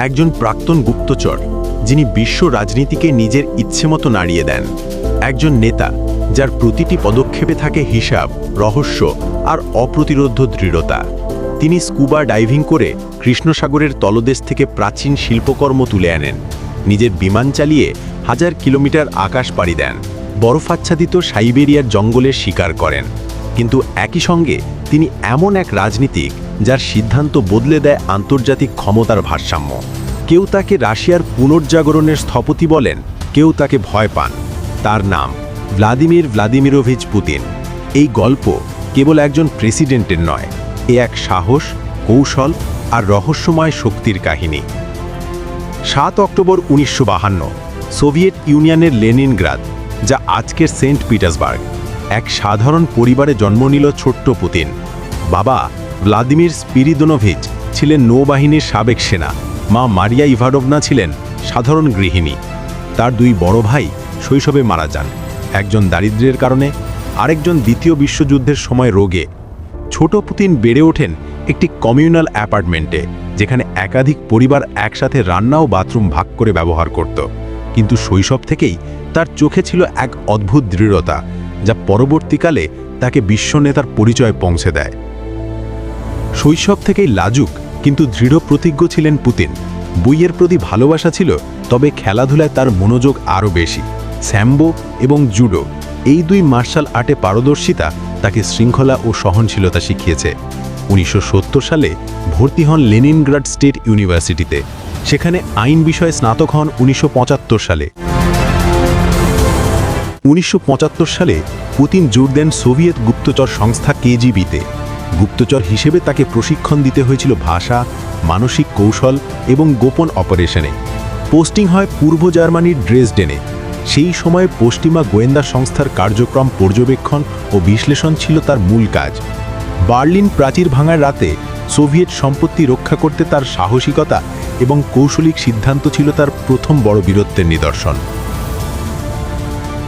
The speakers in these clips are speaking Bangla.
একজন প্রাক্তন গুপ্তচর, যিনি বিশ্ব রাজনীতিকে নিজের ইচ্ছেমতো নাড়িয়ে দেন। একজন নেতা, যার প্রতিটি পদক্ষেপে থাকে হিসাব, রহস্য আর অপ্রতিরোধ দৃঢ়তা। তিনি স্কুবা ডাইভিং করে কৃষ্ণসাগরের তলদেশ থেকে প্রাচীন শিল্পকর্ম তুলে আনেন। নিজের বিমান চালিয়ে হাজার কিলোমিটার আকাশ পাড়ি দেন। বরফাচ্ছাদিত সাইবেরিয়ার জঙ্গলের শিকার করেন। কিন্তু একই সঙ্গে তিনি এমন এক রাজনীতিক যার সিদ্ধান্ত বদলে দেয় আন্তর্জাতিক ক্ষমতার ভারসাম্য। কেউ তাকে রাশিয়ার পুনর্জাগরণের স্থপতি বলেন, কেউ তাকে ভয় পান। তার নাম, ভ্লাদিমির ভ্লাদিমিরোভিচ পুতিন। এই গল্প কেবল একজন প্রেসিডেন্টের নয়, এ এক সাহস, কৌশল আর রহস্যময় শক্তির কাহিনী। সাত অক্টোবর উনিশশো সোভিয়েত ইউনিয়নের লেনিনগ্রাদ, যা আজকের সেন্ট পিটার্সবার্গ, এক সাধারণ পরিবারে জন্ম নিল ছোট্ট পুতিন। বাবা ভ্লাদিমির স্পিরিদোনোভিচ ছিলেন নৌবাহিনীর সাবেক সেনা। মা মারিয়া ইভাডোভনা ছিলেন সাধারণ গৃহিণী। তার দুই বড় ভাই শৈশবে মারা যান। একজন দারিদ্র্যের কারণে, আরেকজন দ্বিতীয় বিশ্বযুদ্ধের সময় রোগে। ছোট পুতিন বেড়ে ওঠেন একটি কমিউনাল অ্যাপার্টমেন্টে, যেখানে একাধিক পরিবার একসাথে রান্না ও বাথরুম ভাগ করে ব্যবহার করত। কিন্তু শৈশব থেকেই তার চোখে ছিল এক অদ্ভুত দৃঢ়তা, যা পরবর্তীকালে তাকে বিশ্বনেতার পরিচয় পৌঁছে দেয়। শৈশব থেকেই লাজুক, কিন্তু দৃঢ় প্রতিজ্ঞ ছিলেন পুতিন। বইয়ের প্রতি ভালোবাসা ছিল, তবে খেলাধুলায় তার মনোযোগ আরও বেশি। স্যাম্বো এবং জুডো, এই দুই মার্শাল আর্টে পারদর্শিতা তাকে শৃঙ্খলা ও সহনশীলতা শিখিয়েছে। উনিশশো সত্তর সালে ভর্তি হন লেনিনগ্রাড স্টেট ইউনিভার্সিটিতে। সেখানে আইন বিষয়ে স্নাতক হন উনিশশো পঁচাত্তর সালে। উনিশশো পঁচাত্তর সালে পুতিন জোর দেন সোভিয়েত গুপ্তচর সংস্থা কেজিবিতে। গুপ্তচর হিসেবে তাকে প্রশিক্ষণ দিতে হয়েছিল ভাষা, মানসিক কৌশল এবং গোপন অপারেশনে। পোস্টিং হয় পূর্ব জার্মানির ড্রেসডেনে। সেই সময়ে পশ্চিমা গোয়েন্দা সংস্থার কার্যক্রম পর্যবেক্ষণ ও বিশ্লেষণ ছিল তার মূল কাজ। বার্লিন প্রাচীর ভাঙার রাতে সোভিয়েত সম্পত্তি রক্ষা করতে তার সাহসিকতা এবং কৌশলিক সিদ্ধান্ত ছিল তার প্রথম বড় বীরত্বের নিদর্শন।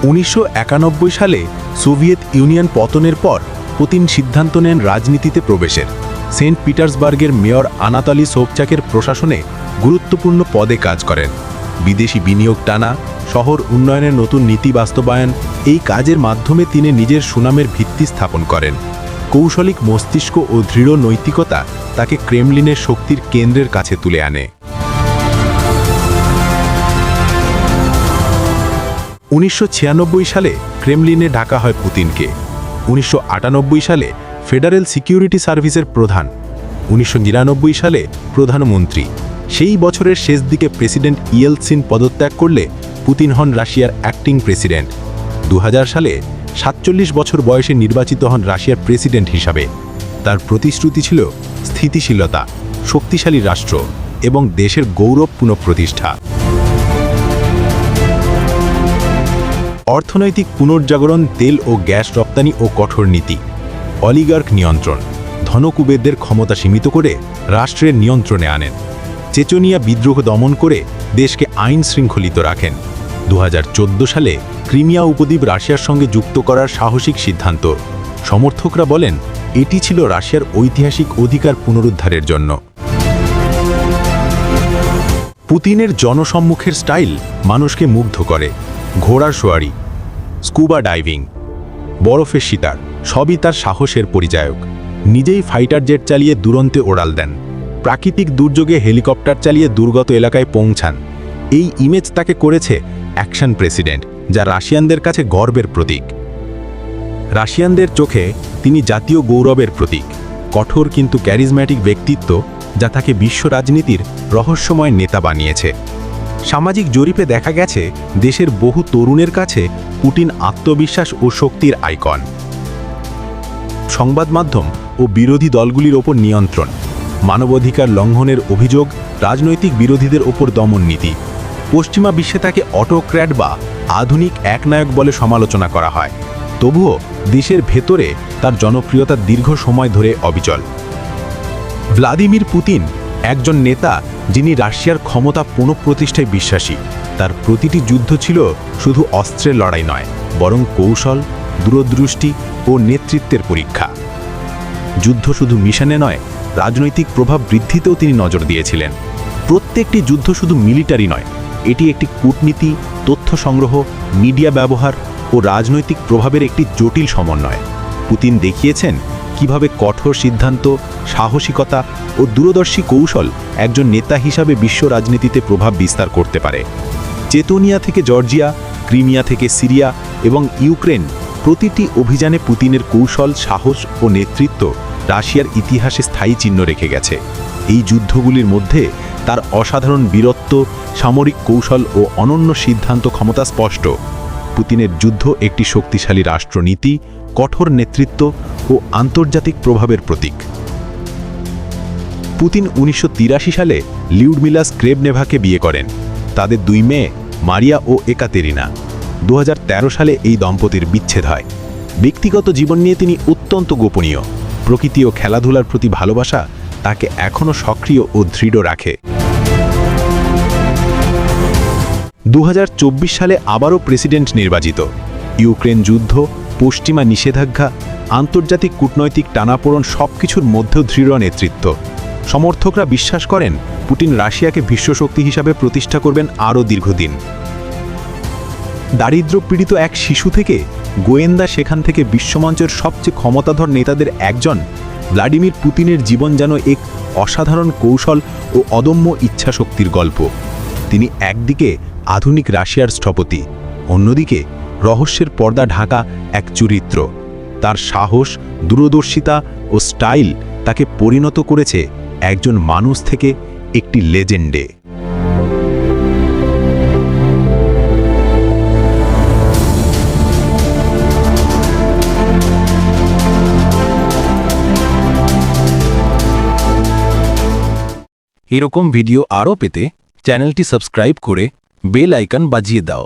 উনিশশো একানব্বই সালে সোভিয়েত ইউনিয়ন পতনের পর পুতিন সিদ্ধান্ত নেন রাজনীতিতে প্রবেশের। সেন্ট পিটার্সবার্গের মেয়র আনাতালি সোপচাকের প্রশাসনে গুরুত্বপূর্ণ পদে কাজ করেন। বিদেশি বিনিয়োগ টানা, শহর উন্নয়নের নতুন নীতি বাস্তবায়ন, এই কাজের মাধ্যমে তিনি নিজের সুনামের ভিত্তি স্থাপন করেন। কৌশলিক মস্তিষ্ক ও দৃঢ় নৈতিকতা তাকে ক্রেমলিনের শক্তির কেন্দ্রের কাছে তুলে আনে। উনিশশো ছিয়ানব্বই সালে ক্রেমলিনে ডাকা হয় পুতিনকে। উনিশশো আটানব্বই সালে ফেডারেল সিকিউরিটি সার্ভিসের প্রধান, উনিশশো নিরানব্বই সালে প্রধানমন্ত্রী। সেই বছরের শেষ দিকে প্রেসিডেন্ট ইয়েলসিন পদত্যাগ করলে পুতিন হন রাশিয়ার অ্যাক্টিং প্রেসিডেন্ট। দু হাজার সালে সাতচল্লিশ বছর বয়সে নির্বাচিত হন রাশিয়ার প্রেসিডেন্ট হিসাবে। তার প্রতিশ্রুতি ছিল স্থিতিশীলতা, শক্তিশালী রাষ্ট্র এবং দেশের গৌরব পুনঃপ্রতিষ্ঠা। অর্থনৈতিক পুনর্জাগরণ, তেল ও গ্যাস রপ্তানি ও কঠোর নীতি। অলিগার্ক নিয়ন্ত্রণ। ধনকুবেরদের ক্ষমতা সীমিত করে রাষ্ট্রের নিয়ন্ত্রণে আনেন। চেচনিয়া বিদ্রোহ দমন করে দেশকে আইন শৃঙ্খলিত রাখেন। দু হাজার চোদ্দ সালে ক্রিমিয়া উপদ্বীপ রাশিয়ার সঙ্গে যুক্ত করার সাহসিক সিদ্ধান্ত। সমর্থকরা বলেন, এটি ছিল রাশিয়ার ঐতিহাসিক অধিকার পুনরুদ্ধারের জন্য। পুতিনের জনসম্মুখের স্টাইল মানুষকে মুগ্ধ করে। ঘোড়ার সোয়ারি। Scuba diving. বরফের শিতার সবই তার সাহসের পরিচায়ক। নিজেই ফাইটার জেট চালিয়ে দুরন্তে ওড়াল দেন। প্রাকৃতিক দুর্যোগে হেলিকপ্টার চালিয়ে দুর্গত এলাকায় পৌঁছান। এই ইমেজ তাকে করেছে অ্যাকশন প্রেসিডেন্ট যা রাশিয়ানদের কাছে গর্বের প্রতীক। রাশিয়ানদের চোখে তিনি জাতীয় গৌরবের প্রতীক, কঠোর কিন্তু ক্যারিজম্যাটিক ব্যক্তিত্ব যা তাকে বিশ্ব রাজনীতির রহস্যময় নেতা বানিয়েছে। সামাজিক জরিপে দেখা গেছে, দেশের বহু তরুণের কাছে পুটিন আত্মবিশ্বাস ও শক্তির আইকন। সংবাদ মাধ্যম ও বিরোধী দলগুলির ওপর নিয়ন্ত্রণ। মানবাধিকার লঙ্ঘনের অভিযোগ, রাজনৈতিক বিরোধীদের ওপর দমন নীতি। পশ্চিমা বিশ্বে তাকে অটোক্র্যাট বা আধুনিক একনায়ক বলে সমালোচনা করা হয়। তবুও দেশের ভেতরে তার জনপ্রিয়তা দীর্ঘ সময় ধরে অবিচল। ভ্লাদিমির পুতিন একজন নেতা যিনি রাশিয়ার ক্ষমতা পুনঃপ্রতিষ্ঠায় বিশ্বাসী। তার প্রতিটি যুদ্ধ ছিল শুধু অস্ত্রের লড়াই নয়, বরং কৌশল, দূরদৃষ্টি ও নেতৃত্বের পরীক্ষা। যুদ্ধ শুধু মিশনে নয়, রাজনৈতিক প্রভাব বৃদ্ধিতেও তিনি নজর দিয়েছিলেন। প্রত্যেকটি যুদ্ধ শুধু মিলিটারি নয়, এটি একটি কূটনীতি, তথ্য সংগ্রহ, মিডিয়া ব্যবহার ও রাজনৈতিক প্রভাবের একটি জটিল সমন্বয়। পুতিন দেখিয়েছেন কীভাবে কঠোর সিদ্ধান্ত, সাহসিকতা ও দূরদর্শী কৌশল একজন নেতা হিসাবে বিশ্ব রাজনীতিতে প্রভাব বিস্তার করতে পারে। চেতোনিয়া থেকে জর্জিয়া, ক্রিমিয়া থেকে সিরিয়া এবং ইউক্রেন প্রতিটি অভিযানে পুতিনের কৌশল, সাহস ও নেতৃত্ব রাশিয়ার ইতিহাসে স্থায়ী চিহ্ন রেখে গেছে। এই যুদ্ধগুলির মধ্যে তার অসাধারণ বীরত্ব, সামরিক কৌশল ও অনন্য সিদ্ধান্ত ক্ষমতা স্পষ্ট। পুতিনের যুদ্ধ একটি শক্তিশালী রাষ্ট্রনীতি, কঠোর নেতৃত্ব ও আন্তর্জাতিক প্রভাবের প্রতীক। পুতিন উনিশশো তিরাশি সালে লিউডমিলা স্ক্রেবনেভাকে বিয়ে করেন। তাদের দুই মেয়ে, মারিয়া ও একাতেরিনা। দু হাজার তেরো সালে এই দম্পতির বিচ্ছেদ হয়। ব্যক্তিগত জীবন নিয়ে তিনি অত্যন্ত গোপনীয়। প্রকৃতি ও খেলাধুলার প্রতি ভালোবাসা তাকে এখনও সক্রিয় ও দৃঢ় রাখে। দু হাজার চব্বিশ সালে আবারও প্রেসিডেন্ট নির্বাচিত। ইউক্রেন যুদ্ধ, পশ্চিমা নিষেধাজ্ঞা আন্তর্জাতিক কূটনৈতিক টানাপোড়ন সবকিছুর মধ্যেও দৃঢ় নেতৃত্ব। সমর্থকরা বিশ্বাস করেন, পুতিন রাশিয়াকে বিশ্বশক্তি হিসাবে প্রতিষ্ঠা করবেন আরও দীর্ঘদিন। দারিদ্র পীড়িত এক শিশু থেকে গোয়েন্দা সেখান থেকে বিশ্বমঞ্চের সবচেয়ে ক্ষমতাধর নেতাদের একজন, ভ্লাদিমির পুতিনের জীবন যেন এক অসাধারণ কৌশল ও অদম্য ইচ্ছাশক্তির গল্প। তিনি একদিকে আধুনিক রাশিয়ার স্থপতি, অন্যদিকে রহস্যের পর্দা ঢাকা এক চরিত্র। তার সাহস, দূরদর্শিতা ও স্টাইল তাকে পরিণত করেছে একজন মানুষ থেকে একটি লেজেন্ডে। এরকম ভিডিও আরও পেতে চ্যানেলটি সাবস্ক্রাইব করে বেল আইকন বাজিয়ে দাও।